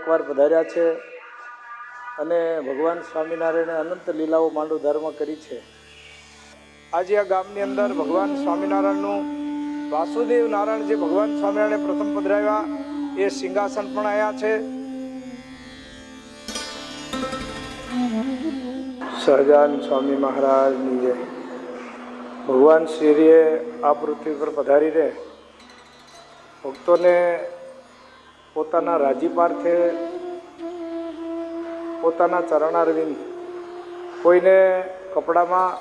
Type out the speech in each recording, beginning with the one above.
અનેકવાર પધાર્યા છે અને ભગવાન સ્વામિનારાયણે અનંત લીલાઓ માંડુધારમાં કરી છે. આજે આ ગામની અંદર ભગવાન સ્વામિનારાયણનું વાસુદેવ નારાયણ જે ભગવાન સ્વામિનારાયણે પ્રથમ પધરાવ્યા, એ સિંહાસન પણ આવ્યા છે. સહજાન સ્વામી મહારાજની જય ભગવાન શ્રીએ આ પૃથ્વી પર પધારી રહે ભક્તોને પોતાના રાજીપાર્થે, પોતાના ચરણારવિંદ, કોઈને કપડામાં,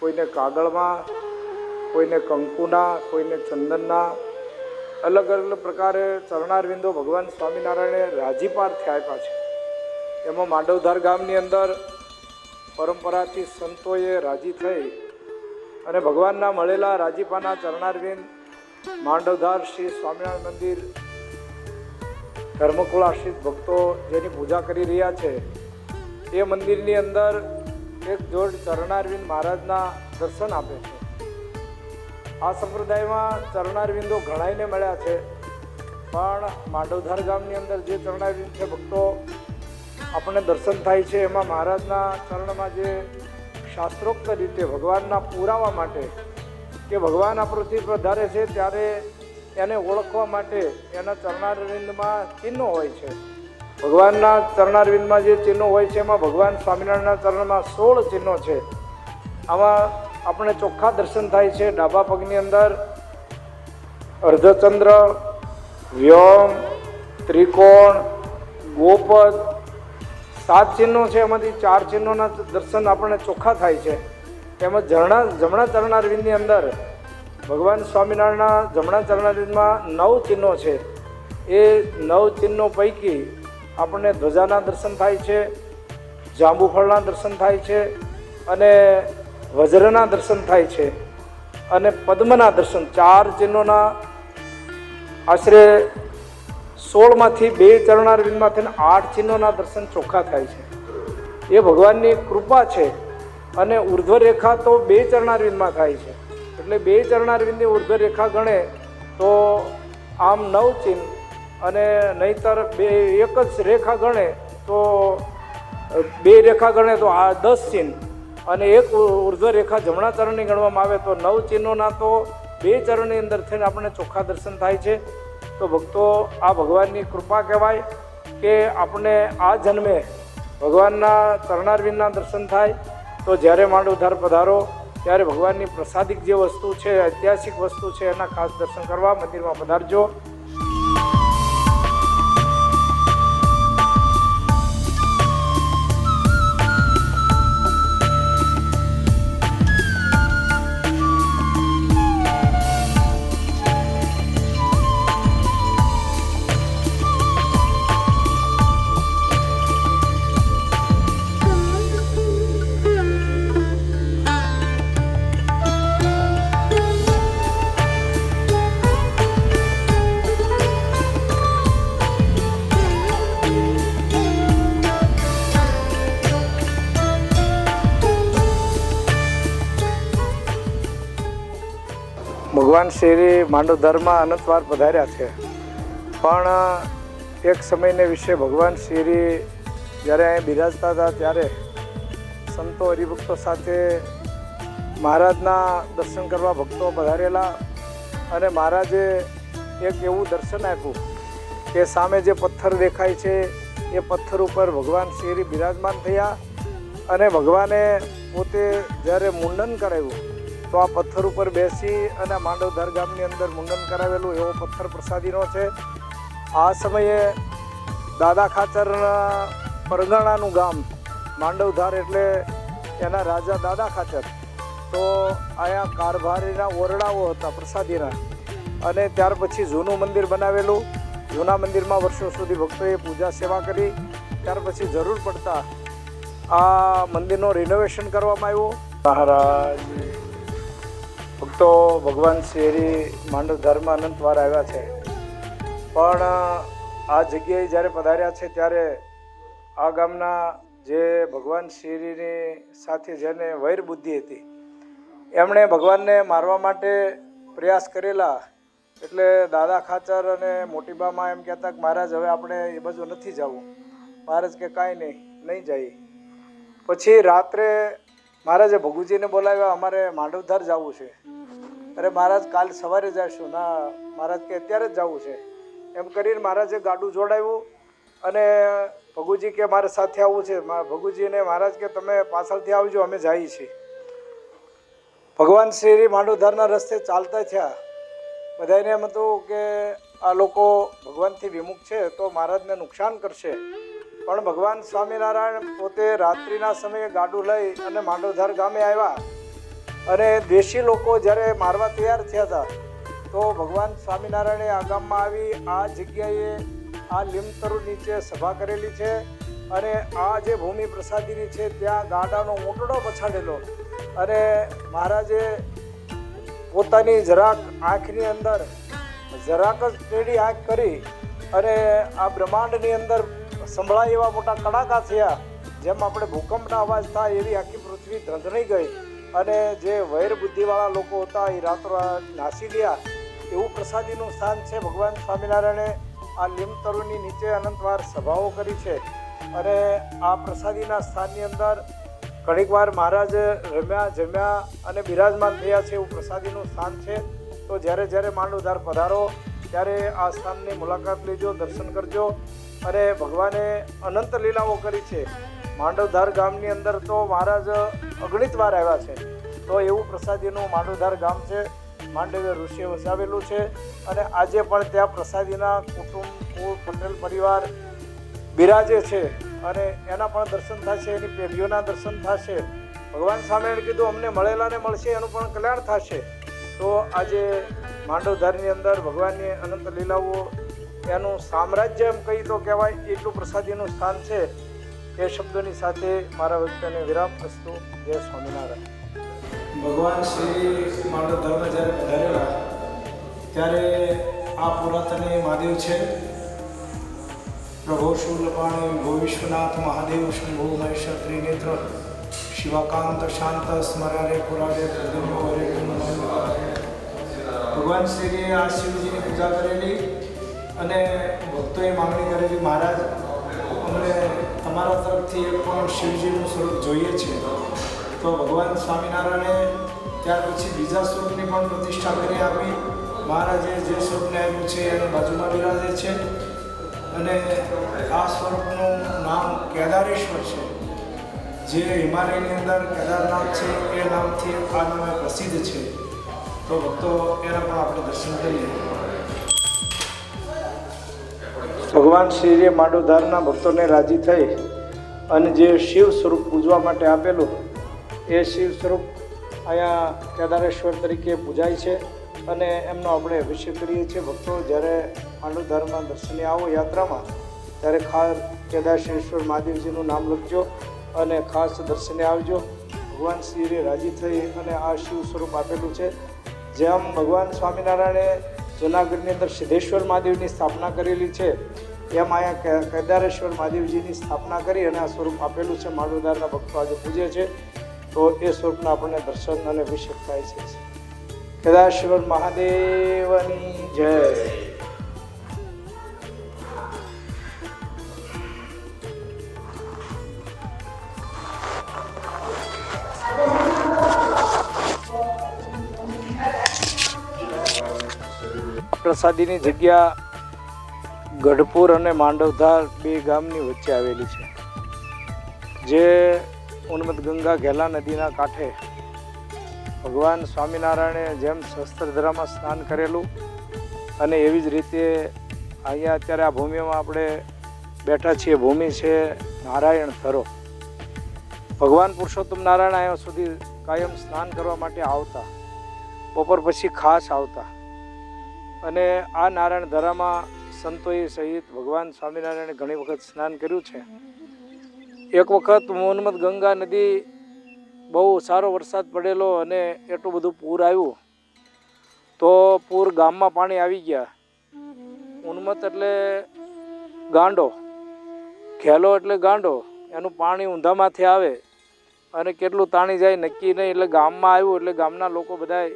કોઈને કાગળમાં, કોઈને કંકુના, કોઈને ચંદનના, અલગ અલગ પ્રકારે ચરણારવિંદો ભગવાન સ્વામિનારાયણે રાજીપાર્થે આપ્યા છે. એમાં માંડવધાર ગામની અંદર પરંપરાથી સંતોએ રાજી થઈ અને ભગવાનના મળેલા રાજીપાના ચરણારવિંદ, માંડવધાર શ્રી સ્વામિનારાયણ મંદિર ધર્મકુળ આશ્રિત ભક્તો જેની પૂજા કરી રહ્યા છે, એ મંદિરની અંદર એક જોડ ચરણારવિંદ મહારાજના દર્શન આપે છે. આ સંપ્રદાયમાં ચરણારવિંદો ઘણાઈને મળ્યા છે, પણ માંડવધાર ગામની અંદર જે ચરણારવિંદ છે ભક્તો, આપણને દર્શન થાય છે. એમાં મહારાજના ચરણમાં જે શાસ્ત્રોક્ત રીતે ભગવાનના પુરાવા માટે કે ભગવાન આ પૃથ્વી પર ધારે છે, ત્યારે એને ઓળખવા માટે એના ચરણારવિંદમાં ચિહ્નો હોય છે. ભગવાનના ચરણારવિંદમાં જે ચિહ્નો હોય છે, એમાં ભગવાન સ્વામિનારાયણના ચરણમાં સોળ ચિહ્નો છે. આમાં આપણે ચોખ્ખા દર્શન થાય છે. ડાબા પગની અંદર અર્ધચંદ્ર, વ્યોમ, ત્રિકોણ, ગોપદ સાત ચિહ્નો છે. એમાંથી ચાર ચિહ્નોના દર્શન આપણને ચોખ્ખા થાય છે. તેમજ જમણા જમણા ચરણારવિંદની અંદર ભગવાન સ્વામિનારાયણના જમણા ચરણારીમાં નવ ચિહ્નો છે. એ નવ ચિહ્નો પૈકી આપણને ધ્વજાના દર્શન થાય છે, જાંબુફળના દર્શન થાય છે અને વજ્રના દર્શન થાય છે અને પદ્મના દર્શન. ચાર ચિહ્નોના આશરે સોળમાંથી બે ચરણારવિંદમાંથી આઠ ચિહ્નોના દર્શન ચોખ્ખા થાય છે. એ ભગવાનની કૃપા છે અને ઉર્ધ્વ રેખા તો બે ચરણારવિંદમાં થાય છે. એટલે બે ચરણારવિંદની ઉર્ધ્વ રેખા ગણે તો આમ નવ ચિહ્ન અને નહીતર બે એક જ રેખા ગણે તો બે રેખા ગણે તો આ દસ ચિહ્ન. અને એક ઉર્ધ્વ રેખા જમણા ચરણની ગણવામાં આવે તો નવ ચિહ્નોના તો બે ચરણની અંદર થઈને આપણને ચોખ્ખા દર્શન થાય છે. તો ભક્તો, આ ભગવાનની કૃપા કહેવાય કે આપણે આ જન્મે ભગવાનના ચરણારવિંદના દર્શન થાય. તો જ્યારે માંડવધાર પધારો ત્યારે ભગવાનની પ્રસાદિક જે વસ્તુ છે, ઐતિહાસિક વસ્તુ છે, એના ખાસ દર્શન કરવા, મંદિરમાં પધારજો. શ્રી માંડવધરમાં અનંતવાર પધાર્યા છે. પણ એક સમયને વિશે ભગવાન શ્રી જ્યારે અહીં બિરાજતા હતા ત્યારે સંતો હરિભક્તો સાથે મહારાજના દર્શન કરવા ભક્તો પધારેલા અને મહારાજે એક એવું દર્શન આપ્યું કે સામે જે પથ્થર દેખાય છે, એ પથ્થર ઉપર ભગવાન શ્રી બિરાજમાન થયા અને ભગવાને પોતે જ્યારે મુંડન કરાવ્યું તો આ પથ્થર ઉપર બેસી અને માંડવધાર ગામની અંદર મુંડન કરાવેલું એવો પથ્થર પ્રસાદીનો છે. આ સમયે દાદા ખાચરના પરગણાનું ગામ, માંડવધાર એટલે એના રાજા દાદા ખાચર. તો અહીંયા કારભારીના ઓરડાઓ હતા પ્રસાદીના. અને ત્યાર પછી જૂનું મંદિર બનાવેલું. જૂના મંદિરમાં વર્ષો સુધી ભક્તોએ પૂજા સેવા કરી. ત્યાર પછી જરૂર પડતા આ મંદિરનું રિનોવેશન કરવામાં આવ્યું. મહારાજ. ભક્તો, ભગવાન શ્રી માંડવ ધર્મ અનંતવાર આવ્યા છે. પણ આ જગ્યાએ જ્યારે પધાર્યા છે ત્યારે આ ગામના જે ભગવાન શ્રીની સાથે જેને વૈર બુદ્ધિ હતી, એમણે ભગવાનને મારવા માટે પ્રયાસ કરેલા. એટલે દાદા ખાચર અને મોટીબામાં એમ કહેતા કે, મહારાજ, હવે આપણે એ બાજુ નથી જવું. મહારાજ કે, કાંઈ નહીં નહીં જઈએ. પછી રાત્રે મહારાજે ભગુજીને બોલાવ્યા, અમારે માંડવધાર જવું છે. અરે મહારાજ, કાલ સવારે જઈશું ના, મહારાજ કે અત્યારે જ જવું છે. એમ કરીને મહારાજે ગાડું જોડાવ્યું અને ભગુજી કે મારે સાથે આવવું છે. ભગુજીને મહારાજ કે તમે પાછળથી આવજો, અમે જઈએ છીએ. ભગવાન શ્રી માંડવધારના રસ્તે ચાલતા થયા. બધાને એમ હતું કે આ લોકો ભગવાનથી વિમુખ છે, તો મહારાજને નુકસાન કરશે. પણ ભગવાન સ્વામિનારાયણ પોતે રાત્રિના સમયે ગાડું લઈ અને માંડવધાર ગામે આવ્યા. અને દેશી લોકો જ્યારે મારવા તૈયાર થયા હતા, તો ભગવાન સ્વામિનારાયણે આ ગામમાં આવી આ જગ્યાએ આ લીમતરુ નીચે સભા કરેલી છે અને આ જે ભૂમિ પ્રસાદીની છે ત્યાં ગાડાનો મોટડો પછાડેલો. અને મહારાજે પોતાની જરાક આંખની અંદર, જરાક જ ટેડી આંખ કરી અને આ બ્રહ્માંડની અંદર સંભળાય એવા મોટા કડાકા થયા, જેમ આપણે ભૂકંપના અવાજ થાય એવી આખી પૃથ્વી ધંધણી ગઈ. અને જે વૈર બુદ્ધિવાળા લોકો હતા, એ રાતોરાત નાસી ગયા. એવું પ્રસાદીનું સ્થાન છે ભગવાન સ્વામિનારાયણે આ લીમતરુની નીચે અનંતવાર સભાઓ કરી છે. અને આ પ્રસાદીના સ્થાનની અંદર ઘણીક વાર મહારાજ રમ્યા, જમ્યા અને બિરાજમાન થયા છે એવું પ્રસાદીનું સ્થાન છે. તો જ્યારે જ્યારે માંડવધાર પધારો, ત્યારે આ સ્થાનની મુલાકાત લેજો, દર્શન કરજો. અને ભગવાને અનંત લીલાઓ કરી છે. માંડવધાર ગામની અંદર તો મહારાજ અગણિત વાર આવ્યા છે. તો એવું પ્રસાદીનું માંડવધાર ગામ છે. માંડવ્ય ઋષિએ વસાવેલું છે અને આજે પણ ત્યાં પ્રસાદીના કુટુંબ, કુળ પટેલ પરિવાર બિરાજે છે અને એના પણ દર્શન થશે, એની પેઢીઓના દર્શન થશે. ભગવાન સામે કીધું, અમને મળેલા ને મળશે, એનું પણ કલ્યાણ થશે. તો આજે માંડવધારની અંદર ભગવાનની અનંત લીલાઓ એનું સામ્રાજ્ય એમ કહી તો કહેવાય, એટલું પ્રસાદીનું સ્થાન છે એ શબ્દોની સાથે મારા વ્યક્તિને વિરામ અસ્તુ. જય સ્વામિનારાયણ. ભગવાન શ્રી માંડવધારમાં જ્યારે પધારેલા, ત્યારે આ પુરાતની મહાદેવ છે. પ્રભો શુલપાણી, ભો વિશ્વનાથ, મહાદેવ, શંભો મહેશ ત્રિનેત્ર, શિવાકાંત, શાંત, સ્મરારે, પુરારે, ભગવાન શ્રીએ આ શિવજીની પૂજા કરેલી. અને ભક્તોએ માંગણી છે મહારાજ, અમને તમારા તરફથી એક પણ શિવજીનું સ્વરૂપ જોઈએ છે. તો ભગવાન સ્વામિનારાયણે ત્યાર પછી બીજા સ્વરૂપની પણ પ્રતિષ્ઠા કરી આપી. મહારાજે જે સ્વરૂપને આપ્યું છે એની બાજુમાં બિરાજે છે. અને આ સ્વરૂપનું નામ કેદારેશ્વર છે. જે હિમાલયની અંદર કેદારનાથ છે, એ નામથી આ નામે પ્રસિદ્ધ છે. તો ભક્તો, એના પણ આપણે દર્શન કરીએ. ભગવાન શ્રીએ માંડોધારના ભક્તોને રાજી થઈ અને જે શિવ સ્વરૂપ પૂજવા માટે આપેલું, એ શિવ સ્વરૂપ અહીંયા કેદારેશ્વર તરીકે પૂજાય છે અને એમનો આપણે અભિષેક કરીએ છીએ. ભક્તો, જ્યારે માંડવધારમાં દર્શને આવો યાત્રામાં, ત્યારે ખાસ કેદારેશ્વર મહાદેવજીનું નામ લખજો અને ખાસ દર્શને આવજો. ભગવાન શ્રીએ રાજી થઈ અને આ શિવ સ્વરૂપ આપેલું છે. જેમ ભગવાન સ્વામિનારાયણે જૂનાગઢની અંદર સિદ્ધેશ્વર મહાદેવની સ્થાપના કરેલી છે એમ અહીંયા કેદારેશ્વર મહાદેવજીની સ્થાપના કરી અને આ સ્વરૂપ આપેલું છે. માડુદારના ભક્તો આજે પૂજે છે. તો એ સ્વરૂપના આપણને દર્શન અને અભિષેક થાય છે. કેદારેશ્વર મહાદેવની જય. પ્રસાદીની જગ્યા ગઢપુર અને માંડવધાર બે ગામની વચ્ચે આવેલી છે, જે ઉન્મત ગંગા ઘેલા નદીના કાંઠે ભગવાન સ્વામિનારાયણે જેમ શસ્ત્રધરામાં સ્નાન કરેલું અને એવી જ રીતે અહીંયા અત્યારે આ ભૂમિમાં આપણે બેઠા છીએ, ભૂમિ છે નારાયણ થરો. ભગવાન પુરુષોત્તમ નારાયણ અહીંયા સુધી કાયમ સ્નાન કરવા માટે આવતા, બપોર પછી ખાસ આવતા. અને આ નારાયણ ધરામાં સંતોએ સહિત ભગવાન સ્વામિનારાયણે ઘણી વખત સ્નાન કર્યું છે. એક વખત મોહમ્મદ ગંગા નદી બહુ સારો વરસાદ પડેલો અને એટલું બધું પૂર આવ્યું. તો પૂર ગામમાં પાણી આવી ગયા. ઉન્મત એટલે ગાંડો ખેલો એટલે ગાંડો, એનું પાણી ઊંધામાંથી આવે અને કેટલું તાણી જાય નક્કી નહીં. એટલે ગામમાં આવ્યું એટલે ગામના લોકો બધાય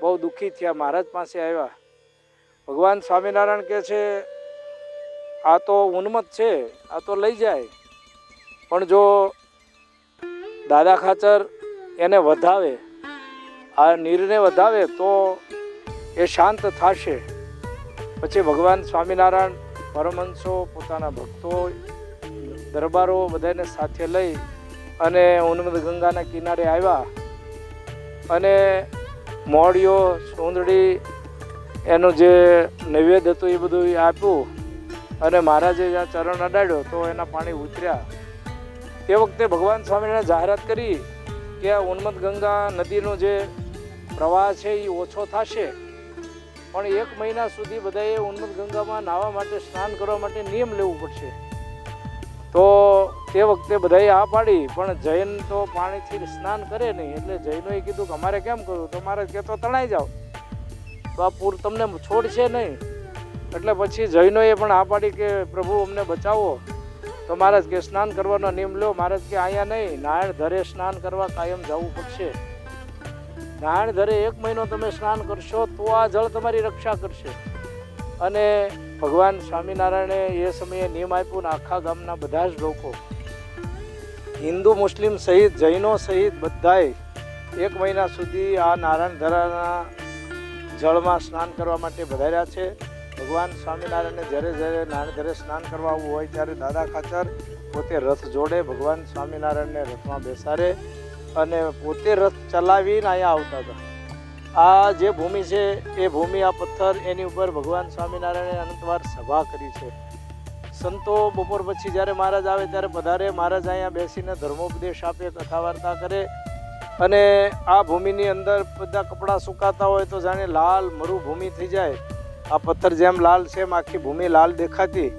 બહુ દુઃખી થયા. મહારાજ પાસે આવ્યા. ભગવાન સ્વામિનારાયણ કહે છે, આ તો ઉન્મત છે, આ તો લઈ જાય. પણ જો દાદા ખાચર એને વધાવે, આ નીરને વધાવે, તો એ શાંત થશે. પછી ભગવાન સ્વામિનારાયણ પરમહંસો, પોતાના ભક્તો, દરબારો બધાને સાથે લઈ અને ઉન્મદ ગંગાના કિનારે આવ્યા. અને મોડિયો સુંદડી એનું જે નૈવેદ્ય હતું એ બધું આપ્યું અને મહારાજે જ્યાં ચરણ અડાડ્યો તો એના પાણી ઉતર્યા. તે વખતે ભગવાન સ્વામિનારાયણ જાહેરાત કરી કે આ ઉન્મત ગંગા નદીનો જે પ્રવાહ છે એ ઓછો થશે. પણ એક મહિના સુધી બધાએ ઉન્મત ગંગામાં નાહવા માટે, સ્નાન કરવા માટે નિયમ લેવું પડશે. તો તે વખતે બધાએ આ પાડી, પણ જૈન તો પાણીથી સ્નાન કરે નહીં. એટલે જૈનોએ કીધું કે, અમારે કેમ કરવું તો મારે કે તો તણાઈ જાઓ. તો આ પૂર તમને છોડશે નહીં. એટલે પછી જૈનોએ પણ આ પાડી કે, પ્રભુ, અમને બચાવો. તો મહારાજ કે, સ્નાન કરવાનો નિયમ લો. મહારાજ કે, અહીંયા નહીં. નારાયણ ધરે સ્નાન કરવા કાયમ જવું પડશે. નારાયણ ધરે એક મહિનો તમે સ્નાન કરશો, તો આ જળ તમારી રક્ષા કરશે. અને ભગવાન સ્વામિનારાયણે એ સમયે નિયમ આપ્યો ને આખા ગામના બધા જ લોકો. હિન્દુ, મુસ્લિમ સહિત, જૈનો સહિત બધાએ એક મહિના સુધી આ નારાયણ ધરાના જળમાં સ્નાન કરવા માટે વધાર્યા છે. ભગવાન સ્વામિનારાયણને જ્યારે જ્યારે નાણ ઘરે સ્નાન કરવા આવવું હોય ત્યારે દાદા ખાચર પોતે રથ જોડે ભગવાન સ્વામિનારાયણને રથમાં બેસાડે અને પોતે રથ ચલાવીને અહીંયા આવતા હતા. આ જે ભૂમિ છે, એ ભૂમિ, આ પથ્થર એની ઉપર ભગવાન સ્વામિનારાયણે અનંતવાર સભા કરી છે. સંતો બપોર પછી જ્યારે મહારાજ આવે ત્યારે પધારે, મહારાજ અહીંયા બેસીને ધર્મોપદેશ આપે કથા વાર્તા કરે અને આ ભૂમિની અંદર બધા કપડાં સુકાતા હોય તો જાણે લાલ મરુભૂમિ થઈ જાય. આ પથ્થર જેમ લાલ છે એમ આખી ભૂમિ લાલ દેખાતી.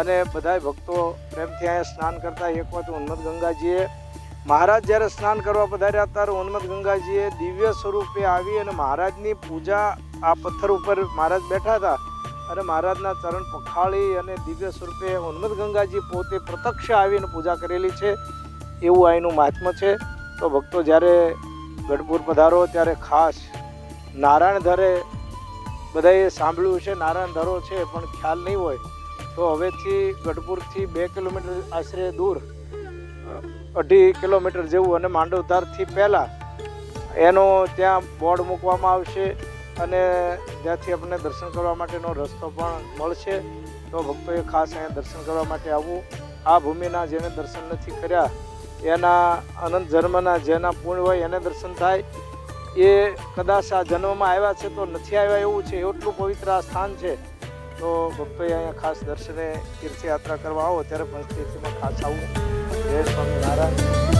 અને બધા ભક્તો પ્રેમથી અહીંયા સ્નાન કરતા એક વખત ઉન્મત ગંગાજીએ મહારાજ જ્યારે સ્નાન કરવા પધાર્યા ત્યારે ઉન્મત ગંગાજીએ દિવ્ય સ્વરૂપે આવી અને મહારાજની પૂજા આ પથ્થર ઉપર મહારાજ બેઠા હતા. અને મહારાજના ચરણ પખાળી અને દિવ્ય સ્વરૂપે ઉન્મત ગંગાજી પોતે પ્રત્યક્ષ આવીને પૂજા કરેલી છે. એવું અહીંનું મહાત્મ્ય છે. તો ભક્તો જ્યારે ગઢપુર પધારો, ત્યારે ખાસ નારાયણ ધરે બધાએ સાંભળ્યું છે, નારાયણ ધરો છે, પણ ખ્યાલ નહીં હોય, તો હવેથી ગઢપુરથી બે કિલોમીટર આશરે દૂર, અઢી કિલોમીટર જેવું અને માંડવધારથી પહેલાં એનો ત્યાં બોર્ડ મૂકવામાં આવશે અને ત્યાંથી આપણને દર્શન કરવા માટેનો રસ્તો પણ મળશે. તો ભક્તોએ ખાસ અહીંયા દર્શન કરવા માટે આવવું આ ભૂમિના જેને દર્શન નથી કર્યા. એના અનંત જન્મના જેના પૂર્ણ હોય એને દર્શન થાય, એ કદાચ આ જન્મમાં આવ્યા છે તો નથી આવ્યા એવું છે, એટલું પવિત્ર આ સ્થાન છે. તો ભક્તોએ અહીંયા ખાસ દર્શને તીર્થયાત્રા કરવા આવો, ત્યારે પણ તીર્થમાં ખાસ આવું. જય સ્વામિનારાયણ.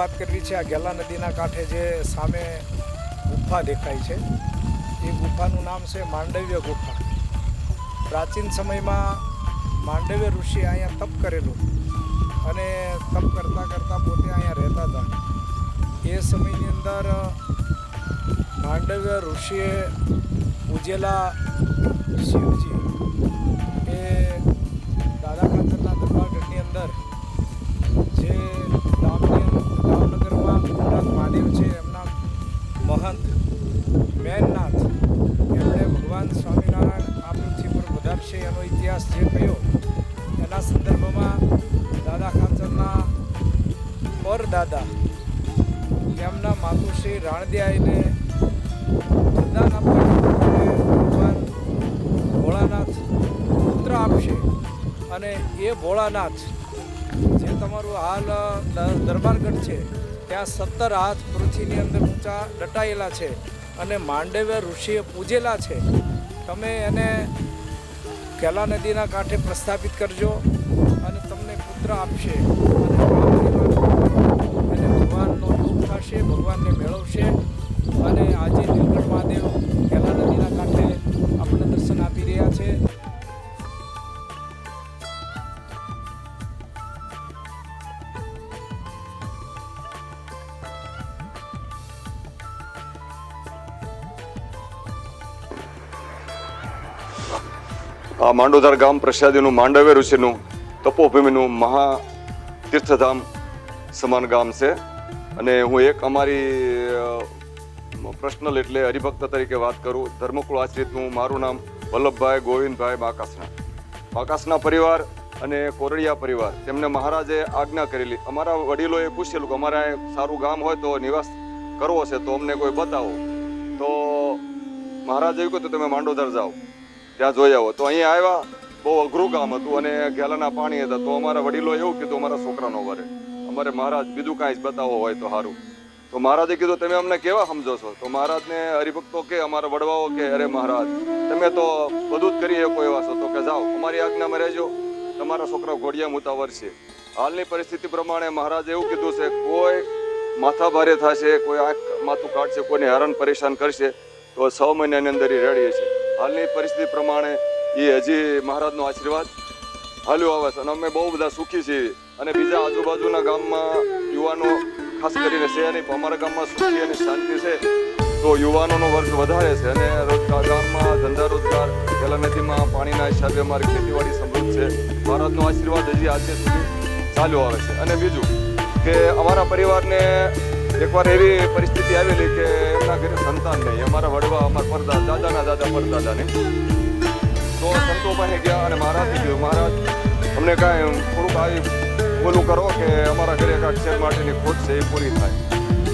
વાત કરવી છે આ ગેલા નદીના કાંઠે જે સામે ગુફા દેખાય છે. એ ગુફાનું નામ છે માંડવ્ય ગુફા. પ્રાચીન સમયમાં માંડવ્ય ઋષિ અહીંયા તપ કરેલું અને તપ કરતાં કરતાં પોતે અહીંયા રહેતા હતા. એ સમયની અંદર માંડવ્ય ઋષિએ પૂજેલા શિવજી પર એનો ઇતિહાસ જે કહ્યો એના સંદર્ભમાં દાદા ખાચરના પરદાદા, એમના માતુશ્રી રાણદિયાઈને વરદાન આપ્યું ભગવાન ભોળાનાથ પુત્ર આપશે. અને એ ભોળાનાથ, જે તમારું હાલ દરબારગઢ છે, ત્યાં સત્તર હાથ પૃથ્વીની અંદર ઊંચા દટાયેલા છે અને માંડવ્ય ઋષિએ પૂજેલા છે. તમે એને કેલા નદીના કાંઠે પ્રસ્થાપિત કરજો અને તમને પુત્ર આપશે ભગવાનનો દુઃખ થશે, ભગવાનને મેળવશે અને આજે નીલકંઠ મહાદેવ આ માંડોધાર ગામ પ્રસાદીનું માંડવ્ય ઋષિનું તપોભૂમિનું મહા તીર્થધામ સમાન ગામ છે. અને હું એક અમારી પ્રશ્નલ એટલે હરિભક્ત તરીકે વાત કરું, ધર્મકુળ આશ્રિતનું મારું નામ વલ્લભભાઈ ગોવિંદભાઈ બાકાસના બાકાસના પરિવાર અને કોરડિયા પરિવાર, તેમને મહારાજે આજ્ઞા કરેલી. અમારા વડીલોએ પૂછેલું કે અમારે સારું ગામ હોય તો નિવાસ કરવો છે, તો અમને કોઈ બતાવો. તો મહારાજે એવું કહ્યું તો તમે માંડોદર જાઓ. ત્યાં જોઈ આવો. તો અહીંયા આવ્યા, બહુ અઘરું કામ હતું અને ગેલાના પાણી હતા. તો અમારા વડીલો એવું કીધું, અમારા છોકરાનો વરે. અમારે મહારાજ, બીજું કાંઈ જ બતાવો હોય તો સારું. તો મહારાજે કીધું, તમે અમને કેવા સમજો છો? તો મહારાજને હરિભક્તો કે, અમારા વડવાઓ કે, અરે મહારાજ, તમે તો બધું જ કરી શકો એવા છો. તો કે, જાઓ, અમારી આજ્ઞામાં રહેજો. તમારા છોકરા ઘોડિયા મુતાવર છે. હાલની પરિસ્થિતિ પ્રમાણે મહારાજે એવું કીધું છે, કોઈ માથા ભારે થશે, કોઈ આંખ માથું કાઢશે, કોઈને હેરાન પરેશાન કરશે, તો છ મહિનાની અંદર એ રેડી છે હાલની પરિસ્થિતિ પ્રમાણે એ હજી મહારાજનો આશીર્વાદ હાલ્યો આવે છે. અને અમે બહુ બધા સુખી છીએ. અને બીજા આજુબાજુના ગામમાં યુવાનો, ખાસ કરીને છે નહીં અમારા ગામમાં સુખી અને શાંતિ છે. તો યુવાનોનો વર્ગ વધારે છે. અને રોજગાર, ગામમાં ધંધા રોજગાર, પેલા નદીમાં પાણીના હિસાબે અમારી ખેતીવાડી સમૃદ્ધ છે. મહારાજનો આશીર્વાદ હજી આજે સુધી ચાલ્યો આવે છે. અને બીજું કે અમારા પરિવારને એકવાર એવી પરિસ્થિતિ આવેલી કે એમના ઘરે સંતાન નહીં. અમારા વડવા, અમારા પરદા, દાદાના દાદા, પરદાદાને. તો સંતો પાસે ગયા અને મહારાજ કહ્યું મહારાજ, અમને કાંઈ થોડુંક આવી બોલું કરો કે અમારા ઘરે કાંઈક શેર માટેની ખોટ છે, એ પૂરી થાય.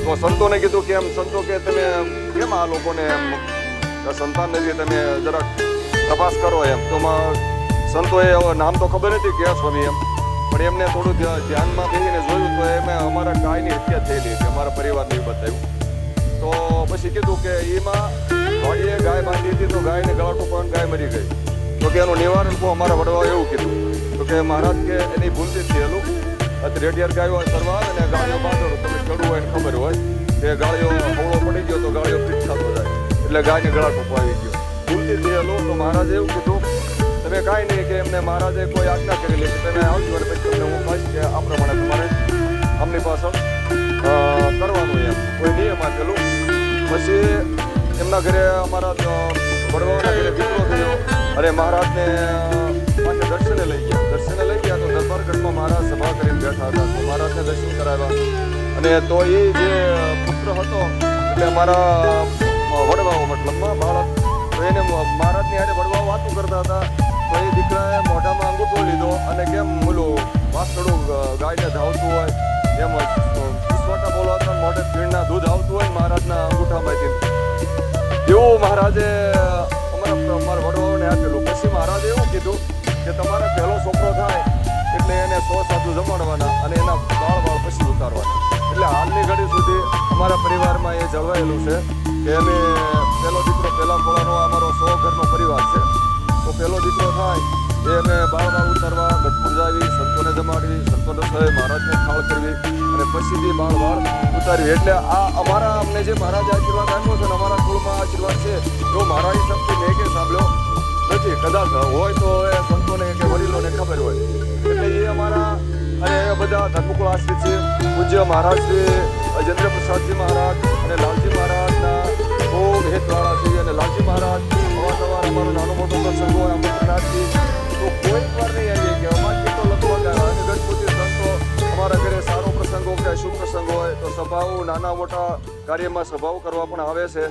તો સંતોને કીધું કે એમ, સંતો કે તમે કેમ આ લોકોને એમ સંતાન નથી તમે જરાક તપાસ કરો એમ? તો સંતોએ નામ તો ખબર નથી કે સ્વામી એમ. પણ એમને થોડું ધ્યાનમાં બેસીને જોયું તો એમે અમારા ગાયની હત્યા થયેલી હતી, અમારા પરિવારને બતાવ્યું. તો પછી કીધું કે એમાં વાડીએ ગાય બાંધી હતી તો ગાયને ગળાટું પણ ગાય મરી ગઈ. તો કે એનું નિવારણ કહું અમારા વડવાએ એવું કીધું. તો કે મહારાજ કે એની ભૂલથી થયેલું. અત્યારે રેડિયર ગાયો સરવા અને ગાયો બાંધો તમે ચડવું હોય ખબર હોય. કે ગાળીઓ હોળો પડી ગયો તો ગાળીઓ ફિટ થતો જાય. એટલે ગાયને ગળાટું આવી ગયો. ભૂલથી થયેલું તો મહારાજે એવું કીધું તમે કાંઈ નહીં કે એમને મહારાજે કોઈ આજ્ઞા કરેલી કે તમે આવજો અને પછી તમને હું કહીશ કે આ પ્રમાણે તમારે આમની પાછળ કરવાનું એમ. કોઈ નિયમ આપેલું? પછી એમના ઘરે અમારા વડવાઓના ઘરે દીકરો થયો. અને મહારાજને પાસે દર્શને લઈ ગયા. દર્શને લઈ ગયા તો દરબારગઢમાં મહારાજ સભા કરીને બેઠા હતા. તો મહારાજને દર્શન કરાવ્યા. અને તો એ જે પુત્ર હતો, એટલે અમારા વડવાઓ, મતલબમાં બાળક, તો એને મહારાજની હારે વડવાઓ વાતું કરતા હતા. તો એ દીકરાએ મોઢામાં અંગૂઠો લીધો અને કેમ ઓલું વાસળું અ, ગાયને ધાવતું હોય એમ વિસ્વાટા બોલવાતા મોઢે પીણના દૂધ આવતું હોય મહારાજના અંગૂઠામાંથી. એવું મહારાજે અમારા અમારા વડવાઓને આપેલું. પછી મહારાજે એવું કીધું કે તમારે પહેલો છોકરો થાય એટલે એને સો સાધુ જમાડવાના અને એના બાળ બાળ પછી ઉતારવાના. એટલે હાલની ઘડી સુધી અમારા પરિવારમાં એ જળવાયેલું છે કે અમે પહેલો દીકરો પહેલા ખોળાનો અમારો સો ઘરનો પરિવાર છે. એ અમે બાળ બાળ ઉતારવા ગઢપુર જાવી, સંતોને જમાડવી, સંતોને સહે મહારાજને થાળ કરવી અને પછીથી બાળ બાળ ઉતારવી. એટલે આ અમારા અમને જે મહારાજ આશીર્વાદ આપ્યો છે અમારા કુળમાં આશીર્વાદ છે એવો મારા હિસાબથી મેં કે સાંભળ્યો નથી, કદાચ હોય તો એ સંતોને કે વડીલોને ખબર હોય. એટલે એ અમારા અને એ બધા ધર્મકુળ આશ્રિત છે, પૂજ્ય મહારાજ શ્રી અજેન્દ્ર પ્રસાદજી મહારાજ અને લાલજી મહારાજના બહુ હેતવાળા છે. અને લાલજી મહારાજ અવારનવાર અમારો નાનો મોટો પ્રસંગ હોય અમરનાથજી તો કોઈ વાર નહીં આવીએ કે અમારી તો લગભગ અને ગણપતિ સંતો અમારા ઘરે સારો પ્રસંગ કે શુભ પ્રસંગ હોય તો સભાઓ, નાના મોટા કાર્યમાં સભાઓ કરવા પણ આવે છે.